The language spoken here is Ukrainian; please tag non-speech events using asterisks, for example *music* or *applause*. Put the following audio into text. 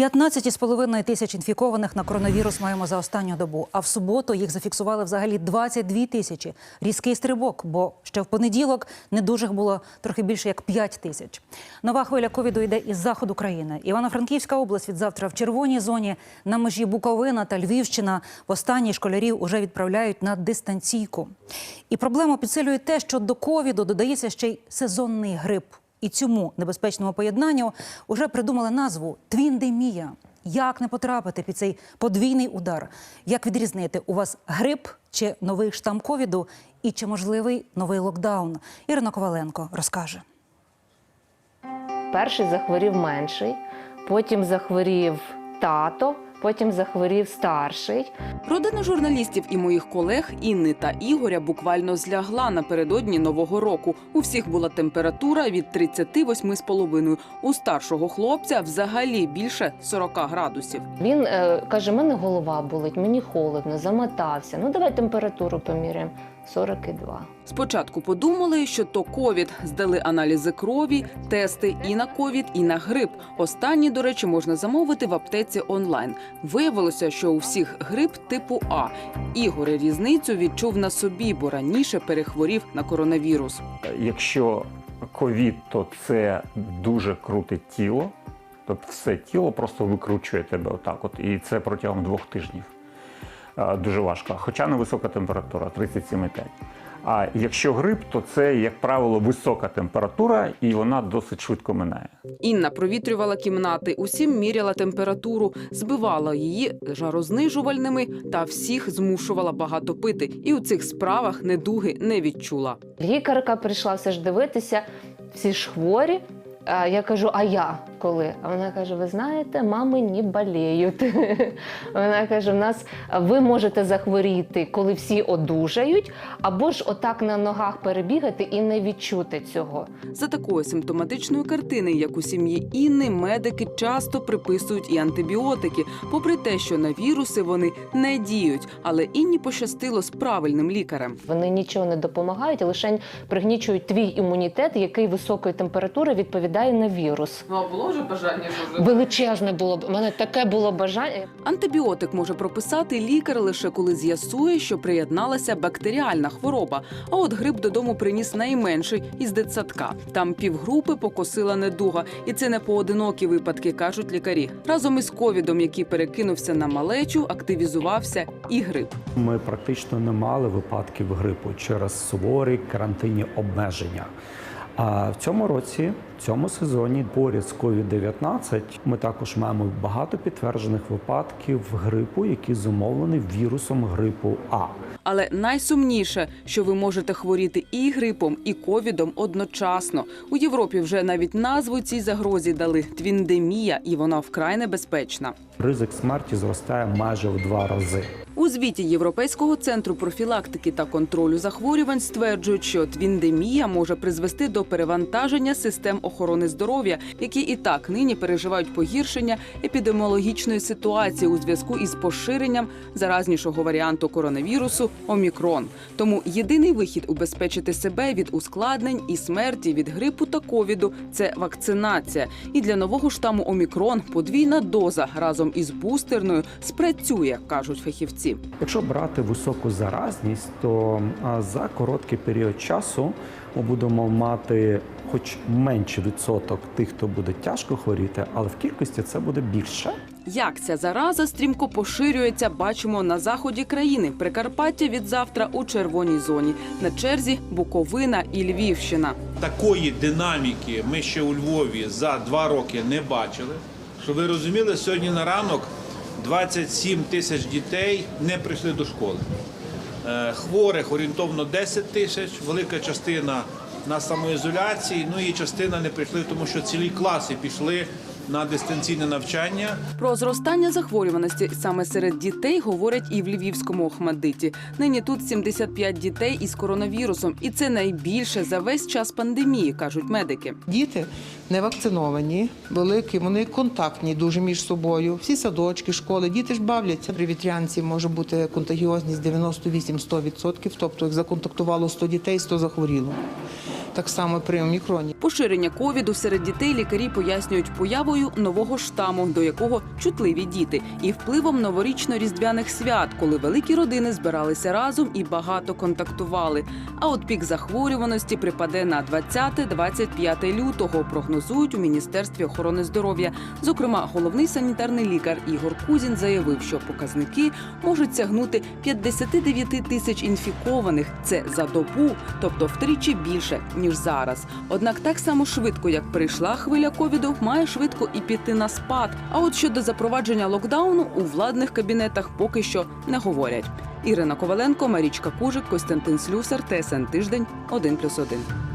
15,5 тисяч інфікованих на коронавірус маємо за останню добу. А в суботу їх зафіксували взагалі 22 тисячі. Різкий стрибок, бо ще в понеділок недужих було трохи більше як 5 тисяч. Нова хвиля ковіду йде із заходу країни. Івано-Франківська область від завтра в червоній зоні. На межі Буковина та Львівщина в останній школярів уже відправляють на дистанційку. І проблему підсилює те, що до ковіду додається ще й сезонний грип. І цьому небезпечному поєднанню вже придумали назву твіндемія. Як не потрапити під цей подвійний удар? Як відрізнити у вас грип чи новий штам ковіду, і чи можливий новий локдаун? Ірина Коваленко розкаже. Перший захворів менший, потім захворів тато, потім захворів старший. Родина журналістів і моїх колег Інни та Ігоря буквально злягла напередодні нового року. У всіх була температура від 38,5. У старшого хлопця взагалі більше 40 градусів. Він е, каже: мене голова болить, мені холодно, замотався. Ну давай температуру поміряємо. 42. Спочатку подумали, що то ковід. Здали аналізи крові, тести і на ковід, і на грип. Останні, до речі, можна замовити в аптеці онлайн. Виявилося, що у всіх грип типу А. Ігор різницю відчув на собі, бо раніше перехворів на коронавірус. Якщо ковід, то це дуже круте тіло, тобто все тіло просто викручує тебе отак, от, і це протягом двох тижнів. Е, Дуже важко. Хоча не висока температура 37,5. А якщо грип, то це, як правило, висока температура, і вона досить швидко минає. Інна провітрювала кімнати, усім міряла температуру, збивала її жарознижувальними та всіх змушувала багато пити. І у цих справах недуги не відчула. Лікарка прийшла все ж дивитися, всі ж хворі. Я кажу, а я коли? А вона каже: ви знаєте, мами не боліють. *laughs* Вона каже: в нас ви можете захворіти, коли всі одужають, або ж отак на ногах перебігати і не відчути цього. За такої симптоматичної картини, як у сім'ї Інни, медики часто приписують і антибіотики, попри те, що на віруси вони не діють. Але Інні пощастило з правильним лікарем. Вони нічого не допомагають, лише пригнічують твій імунітет, який високої температури відповідає на вірус. Ну а було вже бажання Величезне було б у мене таке було бажання. Антибіотик може прописати лікар лише коли з'ясує, що приєдналася бактеріальна хвороба. А от грип додому приніс найменший із дитсадка. Там півгрупи покосила недуга, і це не поодинокі випадки, кажуть лікарі. Разом із ковідом, який перекинувся на малечу, активізувався і грип. Ми практично не мали випадків грипу через суворі карантинні обмеження. А в цьому році, в цьому сезоні, поряд з COVID-19, ми також маємо багато підтверджених випадків грипу, які зумовлені вірусом грипу А. Але найсумніше, що ви можете хворіти і грипом, і ковідом одночасно. У Європі вже навіть назву цій загрозі дали твіндемія, і вона вкрай небезпечна. Ризик смерті зростає майже в два рази. У звіті Європейського центру профілактики та контролю захворювань стверджують, що твіндемія може призвести до перевантаження систем охорони здоров'я, які і так нині переживають погіршення епідеміологічної ситуації у зв'язку із поширенням заразнішого варіанту коронавірусу омікрон. Тому єдиний вихід убезпечити себе від ускладнень і смерті від грипу та ковіду це вакцинація. І для нового штаму омікрон подвійна доза разом із бустерною спрацює, кажуть фахівці. Якщо брати високу заразність, то за короткий період часу ми будемо мати хоч менший відсоток тих, хто буде тяжко хворіти, але в кількості це буде більше. Як ця зараза стрімко поширюється, бачимо на заході країни. Прикарпаття від завтра у червоній зоні. На черзі Буковина і Львівщина. Такої динаміки ми ще у Львові за два роки не бачили. Щоб ви розуміли, сьогодні на ранок 27 тисяч дітей не прийшли до школи. Е, Хворих орієнтовно 10 тисяч, велика частина на самоізоляції, ну і частина не прийшли, тому що цілі класи пішли на дистанційне навчання. Про зростання захворюваності саме серед дітей говорять і в Львівському Охмадиті. Нині тут 75 дітей із коронавірусом, і це найбільше за весь час пандемії, кажуть медики. Діти не вакциновані, великі, вони контактні дуже між собою. Всі садочки, школи, діти ж бавляться. При вітрянці може бути контагіозність 98-100%, тобто як законтактувало 100 дітей, 100 захворіло. Так само при омікроні. Поширення ковіду серед дітей лікарі пояснюють появою нового штаму, до якого чутливі діти, і впливом новорічно-різдвяних свят, коли великі родини збиралися разом і багато контактували. А от пік захворюваності припаде на 20-25 лютого. Прогнозують у міністерстві охорони здоров'я. Зокрема, головний санітарний лікар Ігор Кузін заявив, що показники можуть сягнути 59 тисяч інфікованих. Це за добу, тобто втричі більше ніж зараз. Однак так само швидко, як прийшла хвиля ковіду, має швидко і піти на спад. А от щодо запровадження локдауну у владних кабінетах поки що не говорять. Ірина Коваленко, Марічка Кужик, Костянтин Слюсар, ТСН Тиждень, 1+,1.